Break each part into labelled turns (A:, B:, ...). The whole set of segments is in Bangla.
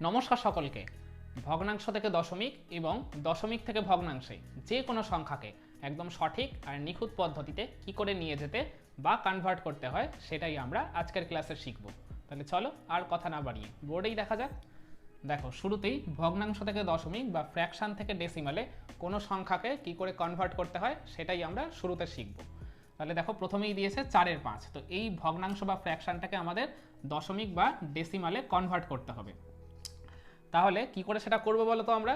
A: নমস্কার সকলকে। ভগ্নাংশ থেকে দশমিক এবং দশমিক থেকে ভগ্নাংশে যে কোনো সংখ্যাকে একদম সঠিক আর নিখুঁত পদ্ধতিতে কি করে নিয়ে যেতে বা কনভার্ট করতে হয় সেটাই আমরা আজকের ক্লাসে শিখব। তাহলে চলো আর কথা না বাড়িয়ে বোর্ডেই দেখা যাক। দেখো, শুরুতেই ভগ্নাংশ থেকে দশমিক বা ফ্র্যাকশন থেকে ডেসিমালে কোনো সংখ্যাকে কি করে কনভার্ট করতে হয় সেটাই আমরা শুরুতে শিখব। তাহলে দেখো, প্রথমেই দিয়েছে চারের পাঁচ। তো এই ভগ্নাংশ বা ফ্র্যাকশনটাকে আমাদের দশমিক বা ডেসিমালে কনভার্ট করতে হবে। তাহলে কি করে সেটা করব বলো তো আমরা?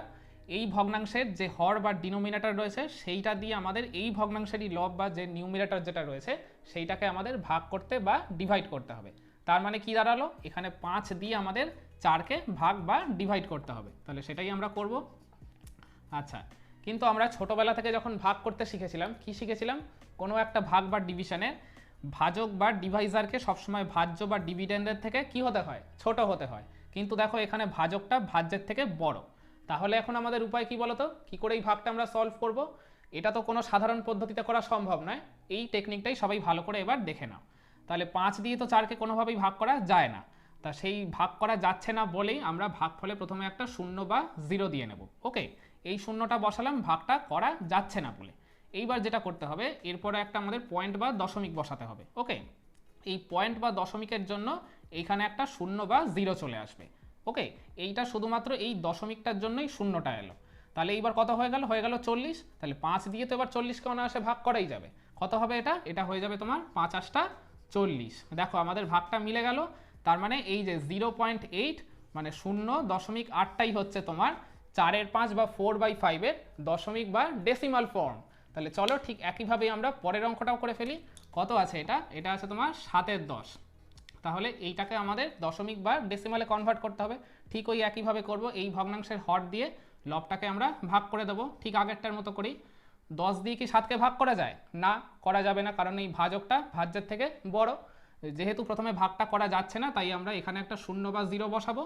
A: এই ভগ্নাংশের যে হর বা ডিনোমিনেটর রয়েছে, সেইটা দিয়ে আমাদের এই ভগ্নাংশেরই লব বা যে নিউমিনেটর যেটা রয়েছে, সেইটাকে আমাদের ভাগ করতে বা ডিভাইড করতে হবে। তার মানে কি দাঁড়াল? এখানে পাঁচ দিয়ে আমাদের চারকে ভাগ বা ডিভাইড করতে হবে। তাহলে সেটাই আমরা করব। আচ্ছা কিন্তু আমরা ছোটোবেলা থেকে যখন ভাগ করতে শিখেছিলাম, কি শিখেছিলাম? কোনো একটা ভাগ বা ডিভিশনে ভাজক বা ডিভাইজারকে সবসময় ভাজ্য বা ডিভিডেন্ডের থেকে কি হতে হয়? ছোট হতে হয়। কিন্তু দেখো এখানে ভাজকটা ভাজ্যের থেকে বড়। তাহলে এখন আমাদের উপায় কি বলতো? কি করে এই ভাগটা আমরা সলভ করব? এটা তো কোনো সাধারণ পদ্ধতিতে করা সম্ভব নয়। এই টেকনিকটাই সবাই ভালো করে এবার দেখে নাও। তাহলে পাঁচ দিয়ে তো চারকে কোনোভাবেই ভাগ করা যায় না। তা সেই ভাগ করা যাচ্ছে না বলেই আমরা ভাগফলে প্রথমে একটা শূন্য বা জিরো দিয়ে নেব। ওকে এই শূন্যটা বসালাম, ভাগটা করা যাচ্ছে না বলে। এইবার যেটা করতে হবে, এরপরে একটা আমাদের পয়েন্ট বা দশমিক বসাতে হবে। ওকে এই পয়েন্ট বা দশমিকের জন্য এইখানে একটা শূন্য বা জিরো চলে আসবে। ওকে এইটা শুধুমাত্র এই দশমিকটার জন্যই শূন্যটা এলো। তাহলে এইবার কত হয়ে গেল? হয়ে গেল চল্লিশ। তাহলে পাঁচ দিয়ে তো এবার চল্লিশকে অনায়াসে ভাগ করাই যাবে। কত হবে এটা? এটা হয়ে যাবে তোমার পাঁচ আশটা চল্লিশ। দেখো আমাদের ভাগটা মিলে গেল। তার মানে এই যে জিরো পয়েন্ট এইট মানে শূন্য দশমিক আটটাই হচ্ছে তোমার চারের পাঁচ বা ফোর বাই ফাইভের দশমিক বা ডেসিমাল ফর্ম তাহলে চলো ঠিক একইভাবেই আমরা পরের অঙ্কটাও করে ফেলি। কত আছে এটা? এটা আছে তোমার সাতের দশ। তাহলে এইটাকে আমাদের দশমিক বা ডেসিমালে কনভার্ট করতে হবে। ঠিক ওই একইভাবে করব, এই ভগ্নাংশের হর দিয়ে লবটাকে আমরা ভাগ করে দেবো, ঠিক আগেরটার মতো করেই। দশ দিয়ে কি সাতকে ভাগ করা যায়? না, করা যাবে না, কারণ এই ভাজকটা ভাজ্যের থেকে বড়। যেহেতু প্রথমে ভাগটা করা যাচ্ছে না, তাই আমরা এখানে একটা শূন্য বা জিরো বসাবো,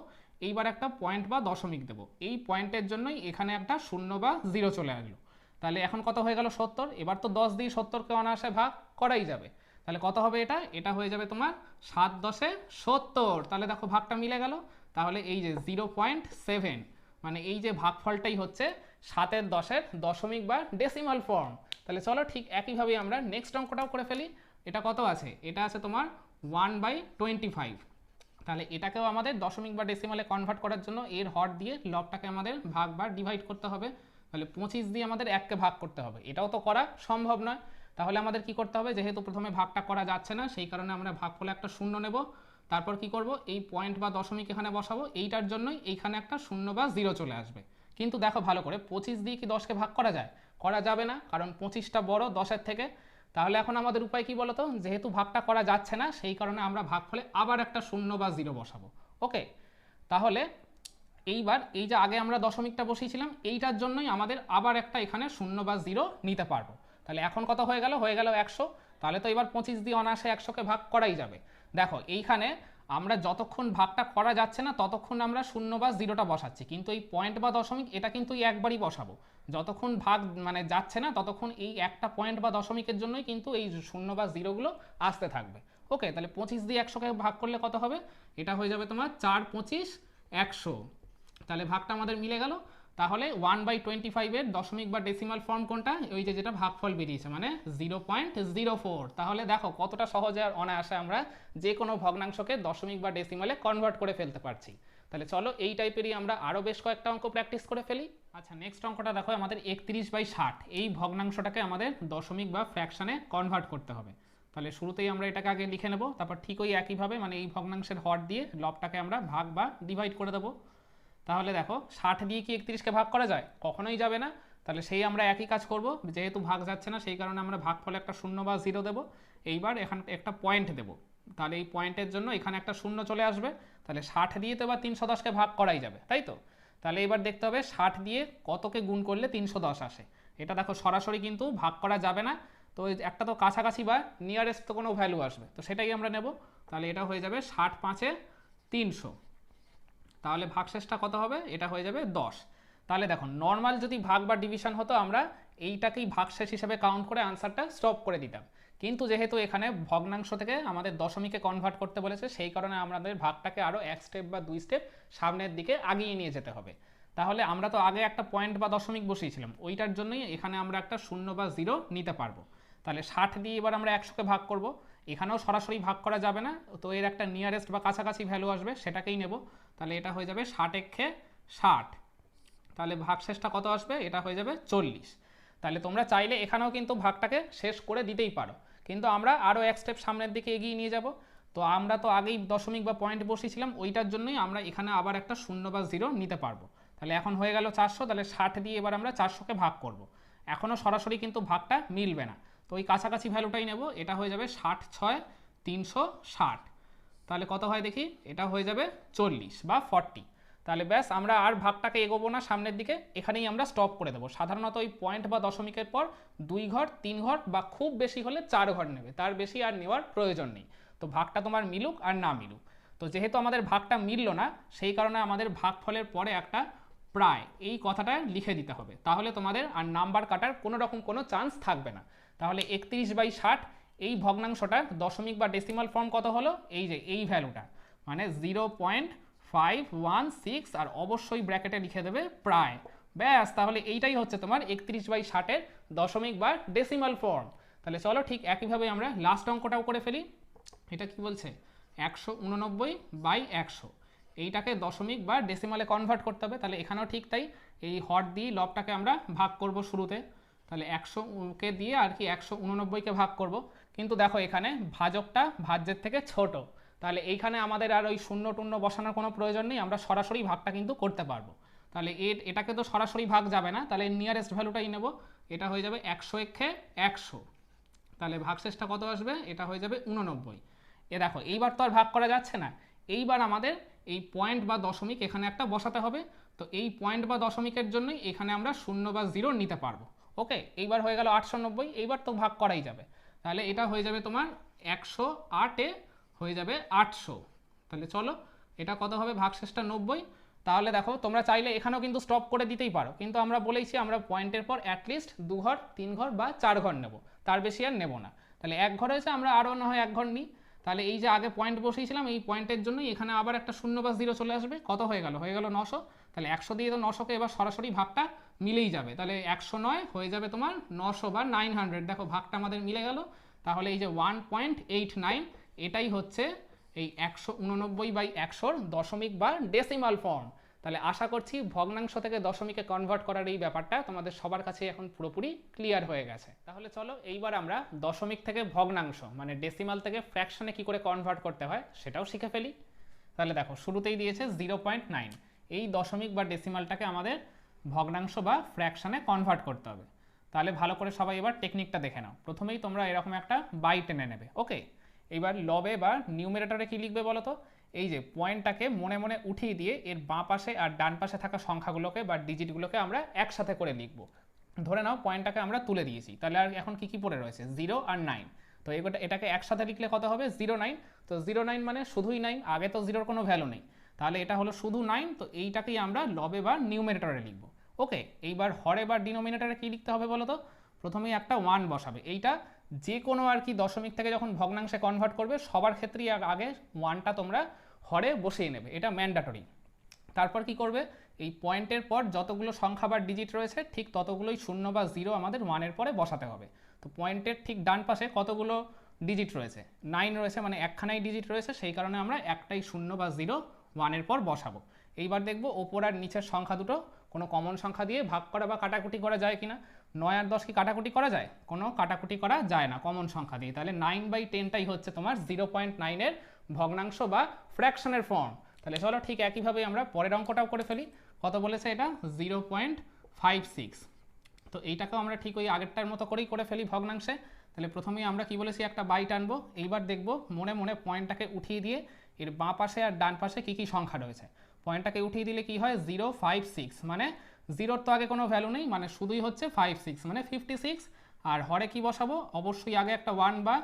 A: এইবার একটা পয়েন্ট বা দশমিক দেবো। এই পয়েন্টের জন্যই এখানে একটা শূন্য বা জিরো চলে আসলো। তাহলে এখন কত হয়ে গেল সত্তর? এবার তো দশ দিয়ে সত্তরকে অনায়াসে ভাগ করাই যাবে। তাহলে কত হবে এটা? এটা হয়ে যাবে তোমার সাত দশে সত্তর। তাহলে দেখো ভাগটা মিলে গেল। তাহলে এই যে জিরো পয়েন্ট সেভেন মানে এই যে ভাগফলটাই হচ্ছে সাতের দশের দশমিক বা ডেসিমাল ফর্ম তাহলে চলো ঠিক একইভাবেই আমরা নেক্সট অঙ্কটাও করে ফেলি। এটা কত আছে? এটা আছে তোমার ওয়ান বাই টোয়েন্টি ফাইভ তাহলে এটাকেও আমাদের দশমিক বা ডেসিমালে কনভার্ট করার জন্য এর হর দিয়ে লবটাকে আমাদের ভাগ বা ডিভাইড করতে হবে। তাহলে পঁচিশ দিয়ে আমাদের এককে ভাগ করতে হবে। এটাও তো করা সম্ভব নয়। তাহলে আমাদের কি করতে হবে? যেহেতু প্রথমে ভাগটা করা যাচ্ছে না, সেই কারণে আমরা ভাগ ভাগফলে একটা শূন্য নেব। তারপর কি করব? এই পয়েন্ট বা দশমিক এখানে বসাবো। এইটার জন্যই এইখানে একটা শূন্য বা জিরো চলে আসবে। কিন্তু দেখো ভালো করে, পঁচিশ দিয়ে কি দশকে ভাগ করা যায়? করা যাবে না, কারণ পঁচিশটা বড় দশের থেকে। তাহলে এখন আমাদের উপায় কি বলতো? যেহেতু ভাগটা করা যাচ্ছে না, সেই কারণে আমরা ভাগ ফলে আবার একটা শূন্য বা জিরো বসাবো। ওকে তাহলে এইবার এই যে আগে আমরা দশমিকটা বসিয়েছিলাম, এইটার জন্যই আমাদের আবার একটা এখানে শূন্য বা জিরো নিতে পারব। তাহলে এখন কত হয়ে গেল? হয়ে গেল একশো। তাহলে তো এবার পঁচিশ দিয়ে অনায়াসে একশোকে ভাগ করাই যাবে। দেখো, এইখানে আমরা যতক্ষণ ভাগটা করা যাচ্ছে না, ততক্ষণ আমরা শূন্য বা জিরোটা বসাচ্ছি। কিন্তু এই পয়েন্ট বা দশমিক, এটা কিন্তু একবারই বসাবো। যতক্ষণ ভাগ মানে যাচ্ছে না, ততক্ষণ এই একটা পয়েন্ট বা দশমিকের জন্যই কিন্তু এই শূন্য বা জিরোগুলো আসতে থাকবে। ওকে তাহলে পঁচিশ দিয়ে একশোকে ভাগ করলে কত হবে? এটা হয়ে যাবে তোমার চার পঁচিশ, একশো। তাহলে ভাগটা আমাদের মিলে গেল। তাহলে ওয়ান বাই টোয়েন্টি ফাইভের দশমিক বা ডেসিমাল ফর্ম কোনটা? ওই যে যেটা ভাগফল বেরিয়েছে মানে জিরো পয়েন্ট জিরো ফোর তাহলে দেখো কতটা সহজে আর অনায়াসে আমরা যে কোনো ভগ্নাংশকে দশমিক বা ডেসিমালে কনভার্ট করে ফেলতে পারছি। তাহলে চলো এই টাইপেরই আমরা আরও বেশ কয়েকটা অঙ্ক প্র্যাকটিস করে ফেলি। আচ্ছা নেক্সট অঙ্কটা দেখো, আমাদের একত্রিশ বাই ষাট। এই ভগ্নাংশটাকে আমাদের দশমিক বা ফ্র্যাকশনে কনভার্ট করতে হবে। তাহলে শুরুতেই আমরা এটাকে আগে লিখে নেব, তারপর ঠিক ওই একইভাবে মানে এই ভগ্নাংশের হর দিয়ে লবটাকে আমরা ভাগ বা ডিভাইড করে দেবো। তাহলে দেখো ষাট দিয়ে কি একত্রিশকে ভাগ করা যায়? কখনোই যাবে না। তাহলে সেই আমরা একই কাজ করব। যেহেতু ভাগ যাচ্ছে না, সেই কারণে আমরা ভাগ ফলে একটা শূন্য বা জিরো দেবো। এইবার এখান, একটা পয়েন্ট দেবো। তাহলে এই পয়েন্টের জন্য এখানে একটা শূন্য চলে আসবে। তাহলে ষাট দিয়ে তো এবার তিনশো দশকে ভাগ করাই যাবে, তাই তো? তাহলে এবার দেখতে হবে ষাট দিয়ে কতকে গুণ করলে তিনশো দশ আসে? এটা দেখো সরাসরি কিন্তু ভাগ করা যাবে না। তো একটা তো কাছাকাছি বা নিয়ারেস্ট তো কোনো ভ্যালু আসবে। তো সেটাই আমরা নেব। তাহলে এটা হয়ে যাবে ষাট পাঁচে তিনশো। তাহলে ভাগশেষটা কত হবে? এটা হয়ে যাবে দশ। তাহলে দেখো নর্মাল যদি ভাগ বা ডিভিশন হতো আমরা, এইটাকেই ভাগশেষ হিসেবে কাউন্ট করে আনসারটা স্টপ করে দিতাম। কিন্তু যেহেতু এখানে ভগ্নাংশ থেকে আমাদের দশমিকে কনভার্ট করতে বলেছে, সেই কারণে আমাদের ভাগটাকে আরও এক স্টেপ বা দুই স্টেপ সামনের দিকে আগিয়ে নিয়ে যেতে হবে। তাহলে আমরা তো আগে একটা পয়েন্ট বা দশমিক বসিয়েছিলাম, ওইটার জন্যই এখানে আমরা একটা শূন্য বা জিরো নিতে পারব। তাহলে ষাট দিয়ে এবার আমরা একশোকে ভাগ করব। এখানেও সরাসরি ভাগ করা যাবে না, তো এর একটা নিয়ারেস্ট বা কাছাকাছি ভ্যালু আসবে, সেটাকেই নেব। তাহলে এটা হয়ে যাবে ষাট এক্ষে ষাট। তাহলে ভাগশেষটা কত আসবে? এটা হয়ে যাবে চল্লিশ। তাহলে তোমরা চাইলে এখানেও কিন্তু ভাগটাকে শেষ করে দিতেই পারো। কিন্তু আমরা আরও এক স্টেপ সামনের দিকে এগিয়ে নিয়ে যাব। তো আমরা তো আগেই দশমিক বা পয়েন্ট বসিয়েছিলাম, ওইটার জন্যই আমরা এখানে আবার একটা শূন্য বা জিরো নিতে পারব। তাহলে এখন হয়ে গেল চারশো, তাহলে ষাট দিয়ে এবার আমরা চারশোকে ভাগ করব। এখনও সরাসরি কিন্তু ভাগটা মিলবে না। তো ওই কাছাকাছি ভ্যালুটাই নেব, এটা হয়ে যাবে ষাট ছয় তিনশো ষাট। তাহলে কত হয় দেখি? এটা হয়ে যাবে চল্লিশ বা ফর্টি তাহলে ব্যাস, আমরা আর ভাগটাকে এগোবো না সামনের দিকে, এখানেই আমরা স্টপ করে দেবো। সাধারণত ওই পয়েন্ট বা দশমিকের পর দুই ঘর, তিন ঘর বা খুব বেশি হলে চার ঘর নেবে। তার বেশি আর নেওয়ার প্রয়োজন নেই। তো ভাগটা তোমার মিলুক আর না মিলুক। তো যেহেতু আমাদের ভাগটা মিলল না, সেই কারণে আমাদের ভাগফলের পরে একটা প্রায় এই কথাটা লিখে দিতে হবে। তাহলে তোমাদের আর নাম্বার কাটার কোনো রকম কোনো চান্স থাকবে না। তাহলে একত্রিশ বাই ষাট, এই ভগ্নাংশটার দশমিক বা ডেসিমাল ফর্ম কত হলো? এই যে, এই ভ্যালুটা মানে zero point five one six আর অবশ্যই ব্র্যাকেটে লিখে দেবে প্রায় ব্যাস, তাহলে এইটাই হচ্ছে তোমার একত্রিশ বাই ষাটের দশমিক বা ডেসিমাল ফর্ম তাহলে চলো ঠিক একইভাবে আমরা লাস্ট অঙ্কটাও করে ফেলি। এটা কি বলছে? একশো উননব্বই বাই একশো। এইটাকে দশমিক বা ডেসিমালে কনভার্ট করতে হবে। তাহলে এখানেও ঠিক তাই। এই হট দিয়ে লবটাকে আমরা ভাগ করব শুরুতে। তাহলে একশো কে দিয়ে আর কি একশো উননব্বইকে ভাগ করব। কিন্তু দেখো এখানে ভাজকটা ভাজ্যের থেকে ছোট। তাহলে এইখানে আমাদের আর ওই শূন্য টূন্য বসানোর কোনো প্রয়োজন নেই, আমরা সরাসরি ভাগটা কিন্তু করতে পারব। তাহলে এর, এটাকে তো সরাসরি ভাগ যাবে না, তাহলে নিয়ারেস্ট ভ্যালুটাই নেব। এটা হয়ে যাবে একশো এক্ষে একশো। তাহলে ভাগশেষটা কত আসবে? এটা হয়ে যাবে উননব্বই। এ দেখো, এইবার তো আর ভাগ করা যাচ্ছে না। এইবার আমাদের এই পয়েন্ট বা দশমিক এখানে একটা বসাতে হবে। তো এই পয়েন্ট বা দশমিকের জন্যই এখানে আমরা শূন্য বা জিরো নিতে পারব। ওকে, এইবার হয়ে গেল আটশো নব্বই, এইবার তো ভাগ করাই যাবে। তাহলে এটা হয়ে যাবে তোমার একশো আটে হয়ে যাবে আটশো। তাহলে চলো, এটা কত হবে? ভাগশেষটা নব্বই। তাহলে দেখো, তোমরা চাইলে এখানেও কিন্তু স্টপ করে দিতেই পারো। কিন্তু আমরা বলেইছি আমরা পয়েন্টের পর অ্যাটলিস্ট দু ঘর তিন ঘর বা চার ঘর নেব। তার বেশি আর নেব না। তাহলে এক ঘর হয়েছে, আমরা আরও না হয় এক ঘর নিই। তাহলে এই যে আগে পয়েন্ট বসিয়েছিলাম, এই পয়েন্টের জন্যই এখানে আবার একটা শূন্য বা জিরো চলে আসবে। কত হয়ে গেল? হয়ে গেল নশো। তাহলে একশো দিয়ে তো নশোকে এবার সরাসরি ভাগটা মিলেই যাবে। তাহলে একশো নয় হয়ে যাবে তোমার নশো বা নাইন হান্ড্রেড দেখো ভাগটা আমাদের মিলে গেল। তাহলে এই যে ওয়ান পয়েন্ট এইট নাইন, এটাই হচ্ছে এই একশো উননব্বই বাই একশোর দশমিক বা ডেসিমাল ফর্ম তাহলে আশা করছি ভগ্নাংশ থেকে দশমিকে কনভার্ট করার এই ব্যাপারটা তোমাদের সবার কাছে এখন পুরোপুরি ক্লিয়ার হয়ে গেছে। তাহলে চলো এইবার আমরা দশমিক থেকে ভগ্নাংশ মানে ডেসিমাল থেকে ফ্র্যাকশনে কি করে কনভার্ট করতে হয় সেটাও শিখে ফেলি। তাহলে দেখো শুরুতেই দিয়েছে জিরো পয়েন্ট নাইন এই দশমিক বা ডেসিমালটাকে আমাদের ভগ্নাংশ বা ফ্র্যাকশানে কনভার্ট করতে হবে। তাহলে ভালো করে সবাই এবার টেকনিকটা দেখে নাও। প্রথমেই তোমরা এরকম একটা বাই টেনে নেবে ওকে এবার লবে বা নিউমেরেটরে কি লিখবে বলো তো এই যে পয়েন্টটাকে মনে মনে উঠিয়ে দিয়ে এর বাঁ পাশে আর ডান পাশে থাকা সংখ্যাগুলোকে বা ডিজিটগুলোকে আমরা একসাথে করে লিখব। ধরে নাও পয়েন্টটাকে আমরা তুলে দিয়েছি। তাহলে আর এখন কি কি পড়ে রয়েছে? জিরো আর নাইন তো এগুলো এটাকে একসাথে লিখলে কত হবে? জিরো নাইন তো জিরো নাইন মানে শুধুই নাইন আগে তো জিরোর কোনো ভ্যালু নেই। তাহলে এটা হলো শুধু নাইন তো এইটাকেই আমরা লবে বা নিউমেরেটরে লিখব। ওকে এইবার হরে বা ডিনোমিনেটরে কী লিখতে হবে বলো তো প্রথমেই একটা ওয়ান বসাবে। এইটা যে কোনো আর কি দশমিক থেকে যখন ভগ্নাংশে কনভার্ট করবে, সবার ক্ষেত্রেই আগে ওয়ানটা তোমরা হরে বসিয়ে নেবে। এটা ম্যান্ডাটরি তারপর কি করবে? এই পয়েন্টের পর যতগুলো সংখ্যা বা ডিজিট রয়েছে, ঠিক ততগুলোই শূন্য বা জিরো আমাদের ওয়ানের পরে বসাতে হবে। তো পয়েন্টের ঠিক ডান পাশে কতগুলো ডিজিট রয়েছে? নাইন রয়েছে মানে একখানাই ডিজিট রয়েছে, সেই কারণে আমরা একটাই শূন্য বা জিরো ওয়ানের পর বসাবো। এইবার দেখব ওপর আর নিচের সংখ্যা দুটো কোনো কমন সংখ্যা দিয়ে ভাগ করা বা কাটাকুটি করা যায় কিনা? নয় আর দশ কি কাটাকুটি করা যায়? কোনো কাটাকুটি করা যায় না কমন সংখ্যা দিয়ে। তাহলে নাইন বাই টেনটাই হচ্ছে তোমার জিরো পয়েন্ট নাইনের ভগ্নাংশ বা ফ্র্যাকশনের ফর্ম তাহলে চলো ঠিক একইভাবে আমরা পরের অঙ্কটাও করে ফেলি। কত বলেছে এটা? জিরো পয়েন্ট ফাইভ সিক্স তো এইটাকেও আমরা ঠিক ওই আগেরটার মতো করেই করে ফেলি ভগ্নাংশে। তাহলে প্রথমেই আমরা কি বলেছি? একটা বাইট আনব। এইবার দেখব মনে মনে পয়েন্টটাকে উঠিয়ে দিয়ে এর বাঁ পাশে আর ডান পাশে কী কী সংখ্যা রয়েছে? পয়েন্টটাকে উঠিয়ে দিলে কি হয়? জিরো ফাইভ সিক্স মানে জিরোর তো আগে কোনো ভ্যালু নেই মানে শুধুই হচ্ছে ফাইভ সিক্স মানে ফিফটি সিক্স আর হরে কি বসাবো? অবশ্যই আগে একটা ওয়ান বা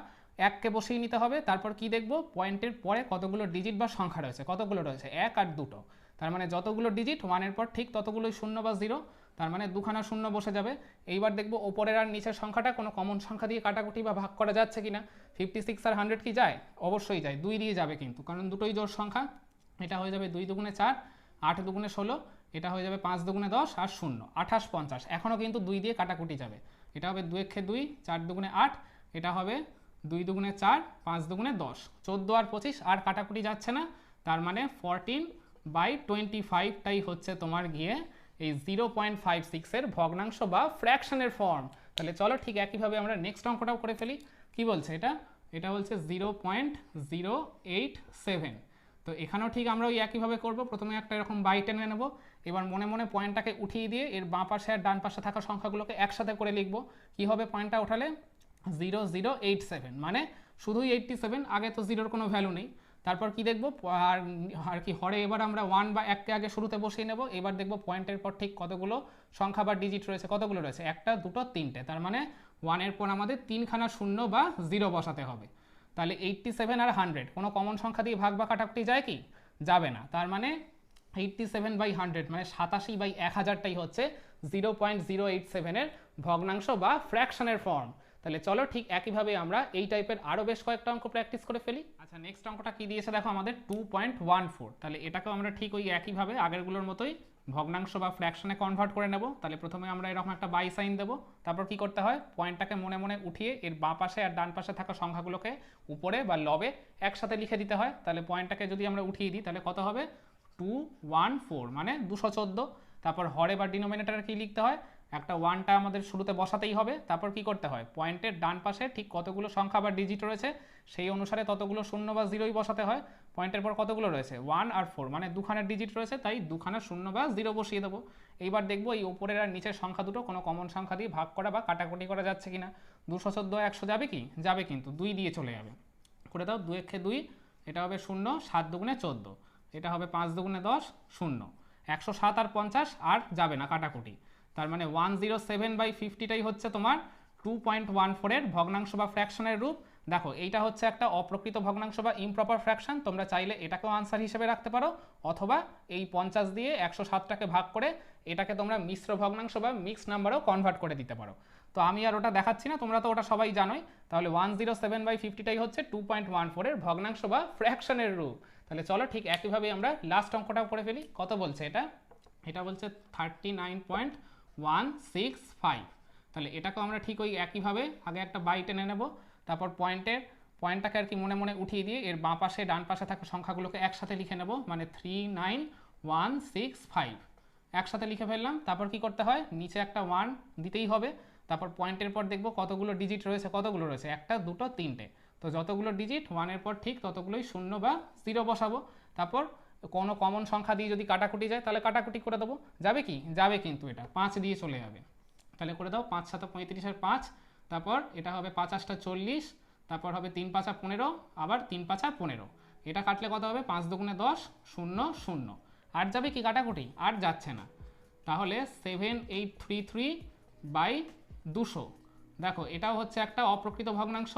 A: এককে বসিয়ে নিতে হবে। তারপর কি দেখব? পয়েন্টের পরে কতগুলো ডিজিট বা সংখ্যা রয়েছে? কতগুলো রয়েছে? এক আর দুটো। তার মানে যতগুলো ডিজিট ওয়ানের পর ঠিক ততগুলোই শূন্য বা জিরো তার মানে দুখানা শূন্য বসে যাবে। এইবার দেখব ওপরের আর নিচের সংখ্যাটা কোনো কমন সংখ্যা দিয়ে কাটাকুটি বা ভাগ করা যাচ্ছে কিনা? ফিফটি সিক্স আর হান্ড্রেড কি যায়? অবশ্যই যায়। দুই দিয়ে যাবে কিন্তু। কারণ দুটোই জোর সংখ্যা। এটা হয়ে যাবে দুই দুগুণে চার, আট দুগুণে ষোলো, এটা হয়ে যাবে পাঁচ দুগুণে দশ আর শূন্য, আঠাশ পঞ্চাশ। এখনও কিন্তু দুই দিয়ে কাটাকুটি যাবে। এটা হবে দুই এক্ষে দুই, চার দুগুণে আট, এটা হবে দুই দুগুণে চার, পাঁচ দুগুণে দশ। চোদ্দ আর পঁচিশ আর কাটাকুটি যাচ্ছে না, তার মানে ফরটিন বাই টোয়েন্টি ফাইভটাই হচ্ছে তোমার গিয়ে এই জিরো পয়েন্ট ফাইভ সিক্সের ভগ্নাংশ বা ফ্র্যাকশনের ফর্ম। তাহলে চলো ঠিক একইভাবে আমরা নেক্সট অঙ্কটাও করে ফেলি। কি বলছে এটা? এটা বলছে zero point zero eight seven তো এখানেও ঠিক আমরা ওই একইভাবে করব। প্রথমে একটা এরকম বাই টেনে নেব। এবার মনে মনে পয়েন্টটাকে উঠিয়ে দিয়ে এর বাঁ পাশে আর ডান পাশে থাকা সংখ্যাগুলোকে একসাথে করে লিখব। কি হবে পয়েন্টটা উঠালে? Zero zero, eight, seven. মানে শুধুই এইটটি সেভেন, আগে তো জিরোর কোনো ভ্যালু নেই। তারপর কি দেখব? আর আর কি হরে এবার আমরা ওয়ান বা এককে আগে শুরুতে বসিয়ে নেব। এবার দেখব পয়েন্টের পর ঠিক কতগুলো সংখ্যা বা ডিজিট রয়েছে, কতগুলো রয়েছে? একটা, দুটো, তিনটে। তার মানে ওয়ানের পর আমাদের তিনখানা শূন্য বা জিরো বসাতে হবে। তাহলে এইটটি সেভেন আর হান্ড্রেড কোনো কমন সংখ্যা দিয়ে ভাগ বা কাটাকুটি যায় কি? যাবে না। তার মানে এইটটি সেভেন বাই হান্ড্রেড মানে সাতাশি বাই এক হাজারটাই হচ্ছে জিরো পয়েন্ট জিরো এইট সেভেনের ভগ্নাংশ বা ফ্র্যাকশনের ফর্ম তাহলে চলো ঠিক একইভাবে আমরা এই টাইপের আরও বেশ কয়েকটা অঙ্ক প্র্যাকটিস করে ফেলি। আচ্ছা নেক্সট অঙ্কটা কী দিয়েছে? দেখো আমাদের টু পয়েন্ট ওয়ান ফোর তাহলে এটাকেও আমরা ঠিক ওই একইভাবে আগেরগুলোর মতোই ভগ্নাংশ বা ফ্র্যাকশনে কনভার্ট করে নেব। তাহলে প্রথমে আমরা এরকম একটা বাই সাইন দেবো। তারপর কি করতে হয়? পয়েন্টটাকে মনে মনে উঠিয়ে এর বাঁ পাশে আর ডান পাশে থাকা সংখ্যাগুলোকে উপরে বা লবে একসাথে লিখে দিতে হয়। তাহলে পয়েন্টটাকে যদি আমরা উঠিয়ে দিই, তাহলে কত হবে? টু ওয়ান ফোর মানে দুশো চোদ্দ। তারপর হরে বা ডিনোমিনেটারে কি লিখতে হয়? একটা ওয়ানটা আমাদের শুরুতে বসাতেই হবে। তারপর কি করতে হয়? পয়েন্টের ডান পাশে ঠিক কতগুলো সংখ্যা বা ডিজিট রয়েছে, সেই অনুসারে ততগুলো শূন্য বা জিরোই বসাতে হয়। পয়েন্টের পর কতগুলো রয়েছে? ওয়ান আর ফোর মানে দুখানের ডিজিট রয়েছে, তাই দুখানা শূন্য বা জিরো বসিয়ে দেবো। এইবার দেখব এই উপরের আর নিচের সংখ্যা দুটো কোনো কমন সংখ্যা দিয়ে ভাগ করা বা কাটাকুটি করা যাচ্ছে কি না দুশো চোদ্দ, একশো যাবে কি? যাবে কিন্তু, দুই দিয়ে চলে যাবে। করে দাও, দুই একে দুই, এটা হবে শূন্য, সাত দুগুণে চোদ্দ। এটা হবে পাঁচ দুগুণে দশ, শূন্য। একশো সাত আর পঞ্চাশ আর যাবে না কাটাকুটি। তার মানে ওয়ান জিরো সেভেন বাই ফিফটিটাই হচ্ছে তোমার টু পয়েন্ট ওয়ান ফোরের ভগ্নাংশ বা ফ্র্যাকশনের রূপ। দেখো, এইটা হচ্ছে একটা অপ্রকৃত ভগ্নাংশ বা ইমপ্রপার ফ্র্যাকশন তোমরা চাইলে এটাকেও আনসার হিসেবে রাখতে পারো, অথবা এই পঞ্চাশ দিয়ে একশো সাতটাকে ভাগ করে এটাকে তোমরা মিশ্র ভগ্নাংশ বা মিক্স নাম্বারেও কনভার্ট করে দিতে পারো। তো আমি আর ওটা দেখাচ্ছি না, তোমরা তো ওটা সবাই জানোই। তাহলে ওয়ান জিরো সেভেন বাই ফিফটিটাই হচ্ছে টু পয়েন্ট ওয়ান ফোরের ভগ্নাংশ বা ফ্র্যাকশনের রূপ। তাহলে চলো ঠিক একইভাবে আমরা লাস্ট অঙ্কটাও করে ফেলি। কত বলছে এটা? এটা বলছে thirty nine point one six five তাহলে এটাকেও আমরা ঠিক ওই একইভাবে আগে একটা বাই টেনে নেব। তারপর পয়েন্টের পয়েন্টটাকে আর কি মনে মনে উঠিয়ে দিয়ে এর বাঁ পাশে, ডান পাশে থাকা সংখ্যাগুলোকে একসাথে লিখে নেব মানে three nine one six five একসাথে লিখে ফেললাম, তারপর কি করতে হয়? নিচে একটা ওয়ান দিতেই হবে। তারপর পয়েন্টের পর দেখব কতগুলো ডিজিট রয়েছে, কতগুলো রয়েছে? একটা, দুটো, তিনটে। তো যতগুলো ডিজিট ওয়ানের পর ঠিক ততগুলোই শূন্য বা জিরো বসাবো। তারপর কোনো কমন সংখ্যা দিয়ে যদি কাটাকুটি যায়, তাহলে কাটাকুটি করে দেবো। যাবে কি? যাবে কিন্তু এটা। পাঁচ দিয়ে চলে যাবে। তাহলে করে দাও, পাঁচ, সাত পঁয়ত্রিশের পাঁচ। তারপর এটা হবে পাঁচ আটটা চল্লিশ, তারপর হবে তিন পাঁচা পনেরো, আবার তিন পাঁচা পনেরো। এটা কাটলে কত হবে? পাঁচ দুগুণে দশ, শূন্য শূন্য। আর যাবে কি কাটাকুটি? আর যাচ্ছে না। তাহলে seven eight three three by দুশো। দেখো, এটাও হচ্ছে একটা অপ্রকৃত ভগ্নাংশ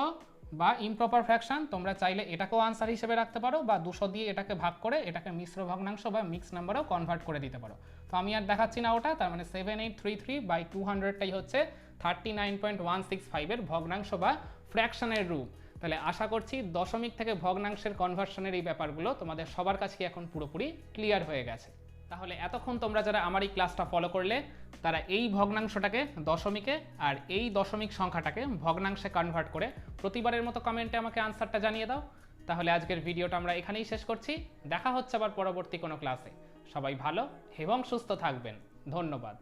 A: বা ইমপ্রপার ফ্র্যাকশন তোমরা চাইলে এটাকেও আনসার হিসেবে রাখতে পারো বা দুশো দিয়ে এটাকে ভাগ করে এটাকে মিশ্র ভগ্নাংশ বা মিক্স নাম্বারেও কনভার্ট করে দিতে পারো। তো আমি আর দেখাচ্ছি না ওটা, তার মানে seven eight three three by two হান্ড্রেডটাই হচ্ছে thirty nine point one six ফাইভের ভগ্নাংশ বা ফ্র্যাকশনের রূপ। তাহলে আশা করছি দশমিক থেকে ভগ্নাংশের কনভার্সনের এই ব্যাপারগুলো তোমাদের সবার কাছে এখন পুরোপুরি ক্লিয়ার হয়ে গেছে। তাহলে এতক্ষণ তোমরা যারা আমার এই ক্লাসটা ফলো করলে, তারা এই ভগ্নাংশটাকে দশমিকে আর এই দশমিক সংখ্যাটাকে ভগ্নাংশে কনভার্ট করে প্রতিবারের মতো কমেন্টে আমাকে আনসারটা জানিয়ে দাও। তাহলে আজকের ভিডিওটা আমরা এখানেই শেষ করছি। দেখা হচ্ছে আবার পরবর্তী কোনো ক্লাসে সবাই ভালো এবং সুস্থ থাকবেন। ধন্যবাদ।